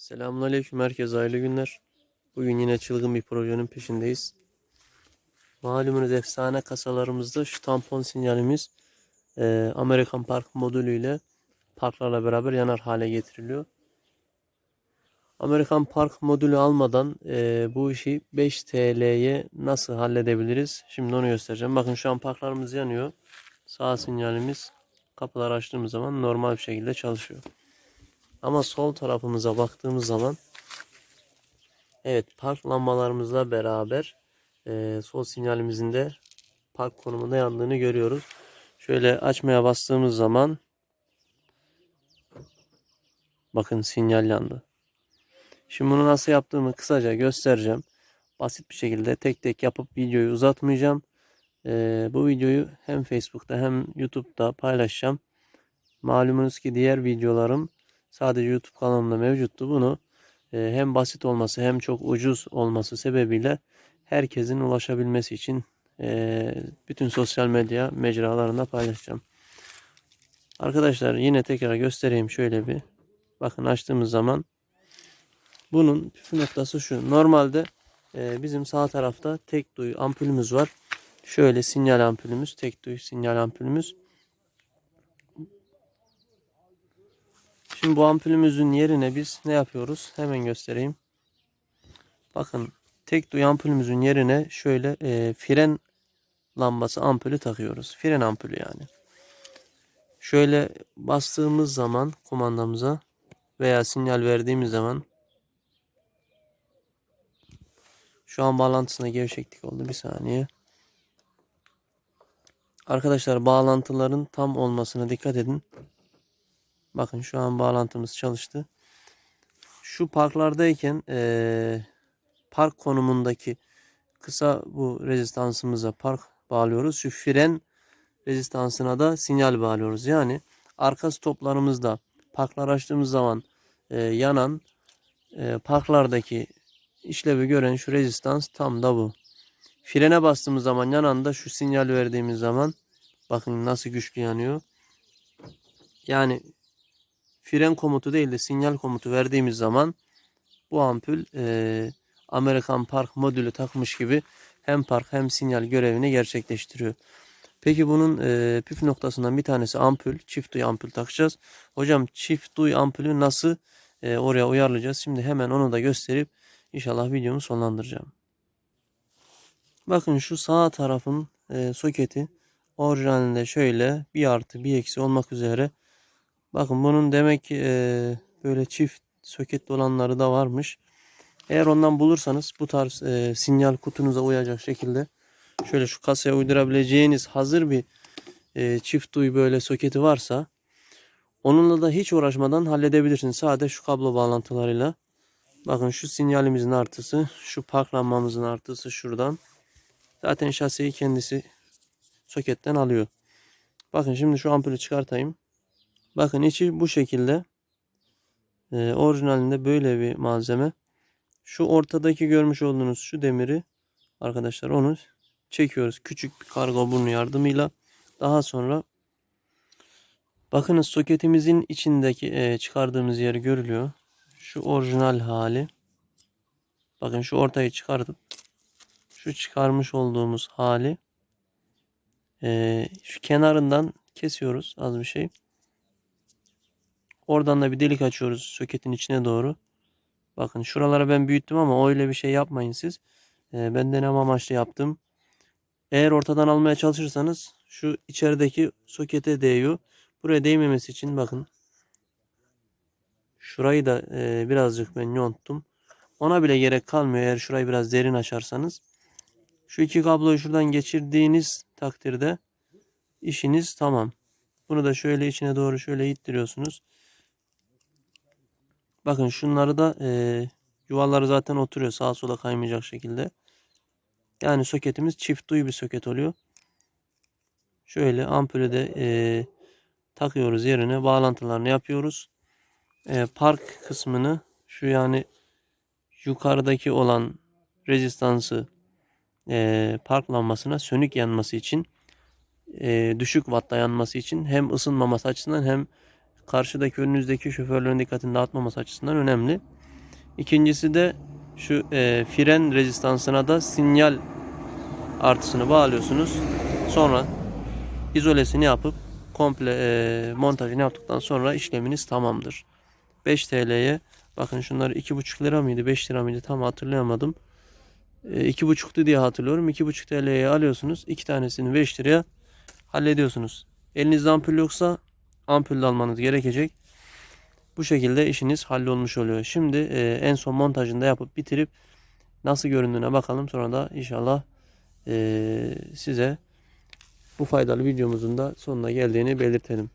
Selamünaleyküm herkese hayırlı günler. Bugün yine çılgın bir projenin peşindeyiz. Malumunuz efsane kasalarımızda şu tampon sinyalimiz e, Amerikan Park modülüyle parklarla beraber yanar hale getiriliyor. Amerikan Park modülü almadan e, bu işi 5 TL'ye nasıl halledebiliriz? Şimdi onu göstereceğim. Bakın şu an parklarımız yanıyor. Sağ sinyalimiz kapıları açtığımız zaman normal bir şekilde çalışıyor. Ama sol tarafımıza baktığımız zaman evet park lambalarımızla beraber e, sol sinyalimizin de park konumunda yandığını görüyoruz. Şöyle açmaya bastığımız zaman bakın sinyal yandı. Şimdi bunu nasıl yaptığımı kısaca göstereceğim. Basit bir şekilde tek tek yapıp videoyu uzatmayacağım. E, bu videoyu hem Facebook'ta hem YouTube'da paylaşacağım. Malumunuz ki diğer videolarım sadece YouTube kanalımda mevcuttu. Bunu e, hem basit olması hem çok ucuz olması sebebiyle herkesin ulaşabilmesi için e, bütün sosyal medya mecralarında paylaşacağım. Arkadaşlar yine tekrar göstereyim şöyle bir. Bakın açtığımız zaman bunun püf noktası şu. Normalde e, bizim sağ tarafta tek duyu ampulümüz var. Şöyle sinyal ampulümüz, tek duyu sinyal ampulümüz. Şimdi bu ampulümüzün yerine biz ne yapıyoruz? Hemen göstereyim. Bakın tek duyu ampulümüzün yerine şöyle e, fren lambası ampulü takıyoruz. Fren ampulü yani. Şöyle bastığımız zaman kumandamıza veya sinyal verdiğimiz zaman şu an bağlantısında gevşeklik oldu. Bir saniye. Arkadaşlar bağlantıların tam olmasına dikkat edin. Bakın şu an bağlantımız çalıştı. Şu parklardayken ee, park konumundaki kısa bu rezistansımıza park bağlıyoruz. Şu fren rezistansına da sinyal bağlıyoruz. Yani arka stoplarımızda parklar açtığımız zaman e, yanan e, parklardaki işlevi gören şu rezistans tam da bu. Frene bastığımız zaman yanan da şu sinyal verdiğimiz zaman bakın nasıl güçlü yanıyor. Yani fren komutu değil de sinyal komutu verdiğimiz zaman bu ampul e, Amerikan Park modülü takmış gibi hem park hem sinyal görevini gerçekleştiriyor. Peki bunun e, püf noktasından bir tanesi ampul. Çift duy ampul takacağız. Hocam çift duy ampulü nasıl e, oraya uyarlayacağız? Şimdi hemen onu da gösterip inşallah videomu sonlandıracağım. Bakın şu sağ tarafın e, soketi orijinalinde şöyle bir artı bir eksi olmak üzere Bakın bunun demek e, böyle çift soketli olanları da varmış. Eğer ondan bulursanız bu tarz e, sinyal kutunuza uyacak şekilde şöyle şu kasaya uydurabileceğiniz hazır bir e, çift duy böyle soketi varsa onunla da hiç uğraşmadan halledebilirsiniz. Sadece şu kablo bağlantılarıyla. Bakın şu sinyalimizin artısı, şu park lambamızın artısı şuradan. Zaten şasiyi kendisi soketten alıyor. Bakın şimdi şu ampulü çıkartayım. Bakın içi bu şekilde. Ee, orijinalinde böyle bir malzeme. Şu ortadaki görmüş olduğunuz şu demiri arkadaşlar onu çekiyoruz. Küçük bir kargo burnu yardımıyla. Daha sonra bakınız soketimizin içindeki e, çıkardığımız yer görülüyor. Şu orijinal hali. Bakın şu ortayı çıkartıp şu çıkarmış olduğumuz hali e, şu kenarından kesiyoruz az bir şey. Oradan da bir delik açıyoruz soketin içine doğru. Bakın şuralara ben büyüttüm ama öyle bir şey yapmayın siz. Ee, ben deneme amaçlı yaptım. Eğer ortadan almaya çalışırsanız şu içerideki sokete değiyor. Buraya değmemesi için bakın. Şurayı da e, birazcık ben yonttum. Ona bile gerek kalmıyor eğer şurayı biraz derin açarsanız. Şu iki kabloyu şuradan geçirdiğiniz takdirde işiniz tamam. Bunu da şöyle içine doğru şöyle ittiriyorsunuz. Bakın şunları da e, yuvaları zaten oturuyor sağa sola kaymayacak şekilde. Yani soketimiz çift duyu bir soket oluyor. Şöyle ampulü de e, takıyoruz yerine bağlantılarını yapıyoruz. E, park kısmını şu yani yukarıdaki olan rezistansı e, park lambasına sönük yanması için e, düşük watt dayanması için hem ısınmaması açısından hem karşıdaki önünüzdeki şoförlerin dikkatini dağıtmaması açısından önemli. İkincisi de şu e, fren rezistansına da sinyal artısını bağlıyorsunuz. Sonra izolesini yapıp komple e, montajını yaptıktan sonra işleminiz tamamdır. 5 TL'ye bakın şunlar 2,5 lira mıydı 5 lira mıydı tam hatırlayamadım. E, 2,5'tu diye hatırlıyorum. 2,5 TL'ye alıyorsunuz. 2 tanesini 5 liraya hallediyorsunuz. Elinizde ampul yoksa ampul de almanız gerekecek. Bu şekilde işiniz hallolmuş oluyor. Şimdi e, en son montajını da yapıp bitirip nasıl göründüğüne bakalım. Sonra da inşallah e, size bu faydalı videomuzun da sonuna geldiğini belirtelim.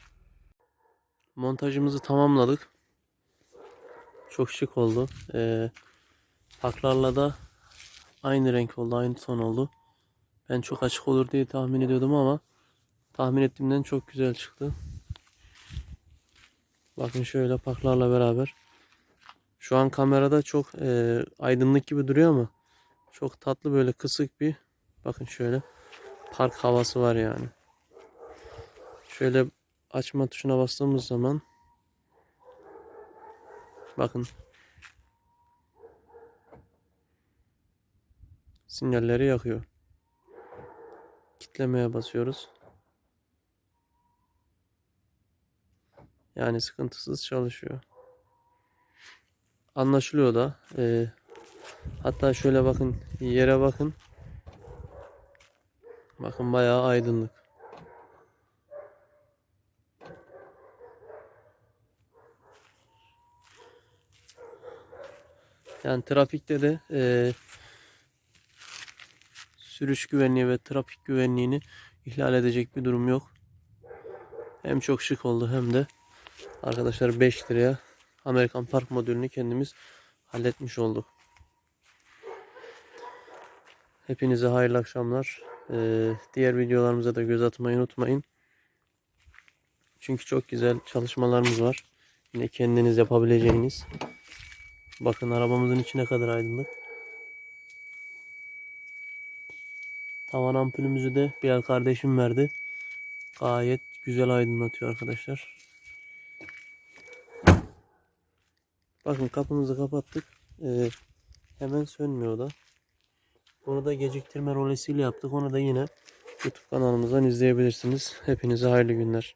Montajımızı tamamladık. Çok şık oldu. E, taklarla da aynı renk oldu, aynı ton oldu. Ben çok açık olur diye tahmin ediyordum ama tahmin ettiğimden çok güzel çıktı. Bakın şöyle parklarla beraber. Şu an kamerada çok e, aydınlık gibi duruyor ama çok tatlı böyle kısık bir bakın şöyle park havası var yani. Şöyle açma tuşuna bastığımız zaman bakın sinyalleri yakıyor. Kitlemeye basıyoruz. Yani sıkıntısız çalışıyor. Anlaşılıyor da. Ee, hatta şöyle bakın yere bakın. Bakın bayağı aydınlık. Yani trafikte de e, sürüş güvenliği ve trafik güvenliğini ihlal edecek bir durum yok. Hem çok şık oldu hem de arkadaşlar 5 liraya Amerikan Park modülünü kendimiz halletmiş olduk. Hepinize hayırlı akşamlar. Ee, diğer videolarımıza da göz atmayı unutmayın. Çünkü çok güzel çalışmalarımız var. Yine kendiniz yapabileceğiniz. Bakın arabamızın içi ne kadar aydınlık. Tavan ampulümüzü de bir kardeşim verdi. Gayet güzel aydınlatıyor arkadaşlar. Bakın kapımızı kapattık. Ee, hemen sönmüyor da. Bunu da geciktirme rolesiyle yaptık. Onu da yine YouTube kanalımızdan izleyebilirsiniz. Hepinize hayırlı günler.